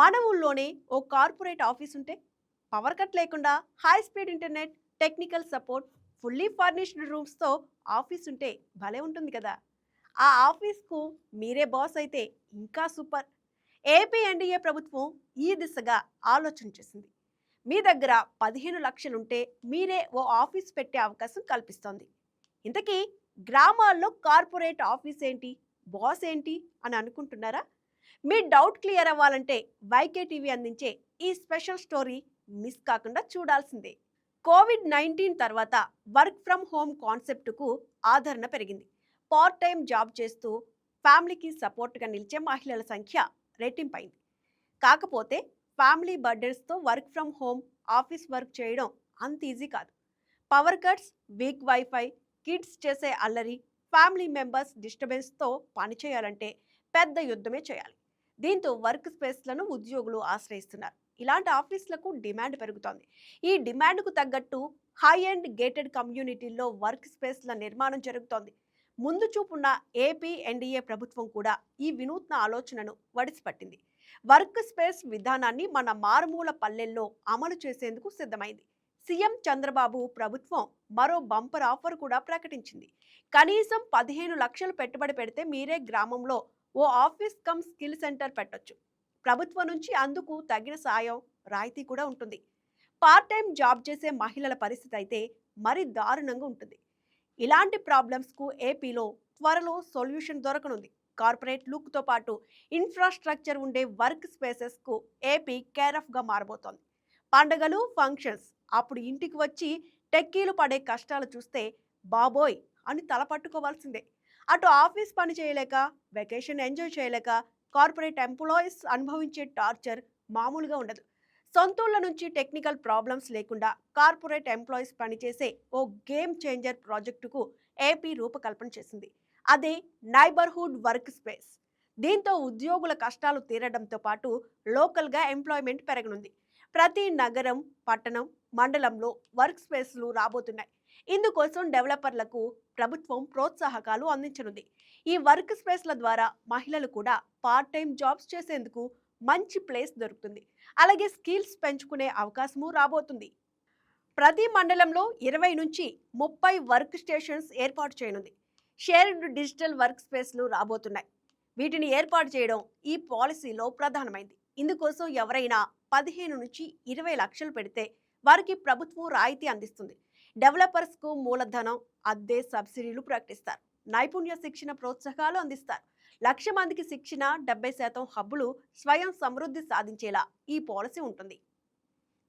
మన ఊళ్ళోనే ఓ కార్పొరేట్ ఆఫీస్ ఉంటే పవర్ కట్ లేకుండా high speed internet technical support fully furnished రూమ్స్తో office ఉంటే భలే ఉంటుంది కదా. ఆ ఆఫీస్కు మీరే బాస్ అయితే ఇంకా సూపర్. ఏపీ ఎన్డీఏ ప్రభుత్వం ఈ దిశగా ఆలోచన చేసింది. మీ దగ్గర పదిహేను లక్షలుంటే మీరే ఓ ఆఫీస్ పెట్టే అవకాశం కల్పిస్తోంది. ఇంతకీ గ్రామాల్లో కార్పొరేట్ ఆఫీస్ ఏంటి బాస్ ఏంటి అని అనుకుంటున్నారా? మీ డౌట్ క్లియర్ అవ్వాలంటే వైకే టీవీ అందించే ఈ స్పెషల్ స్టోరీ మిస్ కాకుండా చూడాల్సిందే. కోవిడ్ నైన్టీన్ తర్వాత వర్క్ ఫ్రమ్ హోమ్ కాన్సెప్ట్కు ఆదరణ పెరిగింది. పార్ట్ టైం జాబ్ చేస్తూ ఫ్యామిలీకి సపోర్ట్గా నిలిచే మహిళల సంఖ్య రెట్టింపైంది. కాకపోతే family బర్డెన్స్తో work from home office work చేయడం అంత ఈజీ కాదు. Power cuts weak wifi kids చేసే అల్లరి ఫ్యామిలీ మెంబర్స్ డిస్టర్బెన్స్తో పనిచేయాలంటే పెద్ద యుద్ధమే చేయాలి. దీంతో వర్క్ స్పేస్లను ఉద్యోగులు ఆశ్రయిస్తున్నారు. ఇలాంటి ఆఫీసులకు డిమాండ్ పెరుగుతోంది. ఈ డిమాండ్కు తగ్గట్టు హై అండ్ గేటెడ్ కమ్యూనిటీల్లో వర్క్ స్పేస్ల నిర్మాణం జరుగుతోంది. ముందు చూపున్న ఏపీ ఎన్డీఏ ప్రభుత్వం కూడా ఈ వినూత్న ఆలోచనను వడిసిపట్టింది. వర్క్ స్పేస్ విధానాన్ని మన మారుమూల పల్లెల్లో అమలు చేసేందుకు సిద్ధమైంది. సీఎం చంద్రబాబు ప్రభుత్వం మరో బంపర్ ఆఫర్ కూడా ప్రకటించింది. కనీసం పదిహేను లక్షలు పెట్టుబడి పెడితే మీరే గ్రామంలో ఓ ఆఫీస్ కమ్ స్కిల్ సెంటర్ పెట్టొచ్చు. ప్రభుత్వం నుంచి అందుకు తగిన సాయం రాయితీ కూడా ఉంటుంది. పార్ట్ టైం జాబ్ చేసే మహిళల పరిస్థితి అయితే మరి దారుణంగా ఉంటుంది. ఇలాంటి ప్రాబ్లమ్స్కు ఏపీలో త్వరలో సొల్యూషన్ దొరకనుంది. కార్పొరేట్ లుక్తో పాటు ఇన్ఫ్రాస్ట్రక్చర్ ఉండే వర్క్ స్పేసెస్కు ఏపీ కేర్ ఆఫ్గా మారబోతోంది. పండగలు ఫంక్షన్స్ అప్పుడు ఇంటికి వచ్చి టెక్కీలు పడే కష్టాలు చూస్తే బాబోయ్ అని తలపట్టుకోవాల్సిందే అటు ఆఫీస్ పని చేయలేక వెకేషన్ ఎంజాయ్ చేయలేక కార్పొరేట్ ఎంప్లాయీస్ అనుభవించే టార్చర్ మామూలుగా ఉండదు. సొంతూళ్ళ నుంచి టెక్నికల్ ప్రాబ్లమ్స్ లేకుండా కార్పొరేట్ ఎంప్లాయీస్ పనిచేసే ఓ గేమ్ చేంజర్ ప్రాజెక్టుకు ఏపీ రూపకల్పన చేసింది. అదే నైబర్హుడ్ వర్క్ స్పేస్. దీంతో ఉద్యోగుల కష్టాలు తీరడంతో పాటు లోకల్గా ఎంప్లాయ్మెంట్ పెరగనుంది. ప్రతి నగరం పట్టణం మండలంలో వర్క్ స్పేస్లు రాబోతున్నాయి. ఇందుకోసం డెవలపర్లకు ప్రభుత్వం ప్రోత్సాహకాలు అందించనుంది. ఈ వర్క్ స్పేస్ల ద్వారా మహిళలు కూడా పార్ట్ టైం జాబ్స్ చేసేందుకు మంచి ప్లేస్ దొరుకుతుంది. అలాగే స్కిల్స్ పెంచుకునే అవకాశము రాబోతుంది. ప్రతి మండలంలో ఇరవై నుంచి ముప్పై వర్క్ స్టేషన్స్ ఏర్పాటు చేయనుంది. షేర్డ్ డిజిటల్ వర్క్ స్పేస్లు రాబోతున్నాయి. వీటిని ఏర్పాటు చేయడం ఈ పాలసీలో ప్రధానమైంది. ఇందుకోసం ఎవరైనా పదిహేను నుంచి ఇరవై లక్షలు పెడితే వారికి ప్రభుత్వం రాయితీ అందిస్తుంది. డెవలపర్స్కు మూలధనం అద్దె సబ్సిడీలు ప్రకటిస్తారు. నైపుణ్య శిక్షణ ప్రోత్సాహాలు అందిస్తారు. లక్ష మందికి శిక్షణ డెబ్బై శాతం హబ్బులు స్వయం సమృద్ధి సాధించేలా ఈ పాలసీ ఉంటుంది.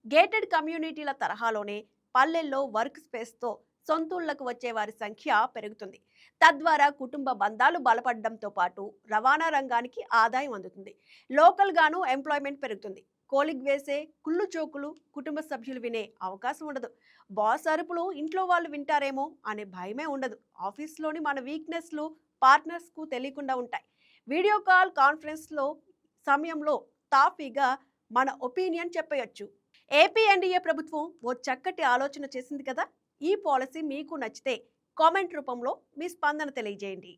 గేటెడ్ కమ్యూనిటీల తరహాలోనే పల్లెల్లో వర్క్ స్పేస్తో సొంతూళ్ళకు వచ్చే వారి సంఖ్య పెరుగుతుంది. తద్వారా కుటుంబ బంధాలు బలపడడంతో పాటు రవాణా రంగానికి ఆదాయం అందుతుంది. లోకల్గాను ఎంప్లాయ్మెంట్ పెరుగుతుంది. కోలిగ్ వేసే కుళ్ళు చోకులు కుటుంబ సభ్యులు వినే అవకాశం ఉండదు. బాస్ అరుపులు ఇంట్లో వాళ్ళు వింటారేమో అనే భయమే ఉండదు. ఆఫీస్లోని మన వీక్నెస్లు పార్ట్నర్స్కు తెలియకుండా ఉంటాయి. వీడియో కాల్ కాన్ఫరెన్స్లో సమయంలో తాఫీగా మన ఒపీనియన్ చెప్పవచ్చు ఏపీ ఎన్డీఏ ప్రభుత్వం ఓ చక్కటి ఆలోచన చేసింది కదా? ఈ పాలసీ మీకు నచ్చితే కామెంట్ రూపంలో మీ స్పందన తెలియజేయండి.